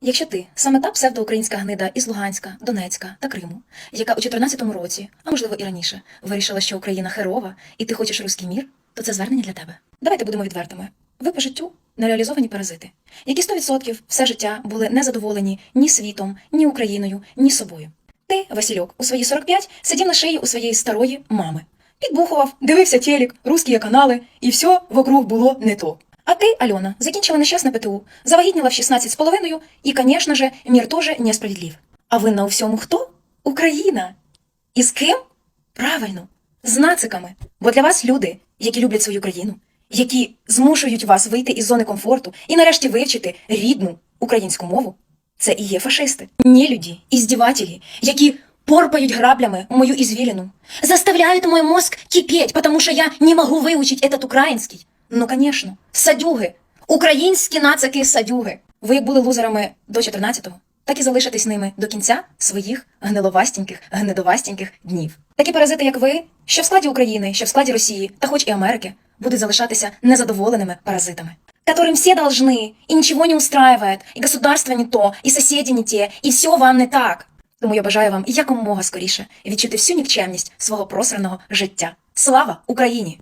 Якщо ти саме та псевдоукраїнська гнида із Луганська, Донецька та Криму, яка у 14-му році, а можливо і раніше, вирішила, що Україна херова, і ти хочеш руський мір, то це звернення для тебе. Давайте будемо відвертими. Ви по життю нереалізовані паразити, які 100% все життя були незадоволені ні світом, ні Україною, ні собою. Ти, Васильок, у свої 45 сидів на шиї у своєї старої мами. Підбухував, дивився телек, русські канали, і все вокруг було не то. А ти, Альона, закінчила нещасне ПТУ, завагітніла в 16 з половиною, і, конечно же, мір тоже несправедлив. А винна у всьому хто? Україна. І з ким? Правильно, з нациками. Бо для вас люди, які люблять свою країну, які змушують вас вийти із зони комфорту і нарешті вивчити рідну українську мову, це і є фашисти. Нелюді, іздівателі, які порпають граблями мою извилину, заставляют мой мозг кипеть, потому что я не могу выучить этот украинский. Ну, конечно, садюги. Українські нацики садюги. Ви були лузерами до 14-го, так і залишитесь ними до кінця своїх гниловастеньких, гнедовастеньких днів. Такі паразити, як ви, що в складі України, що в складі Росії, та хоч і Америки, будуть залишатися незадоволеними паразитами. Которым все должны, и ничего не устраивает, и государство не то, и соседи не те, і все вам не так. Тому я бажаю вам якомога скоріше відчути всю нікчемність свого просраного життя. Слава Україні!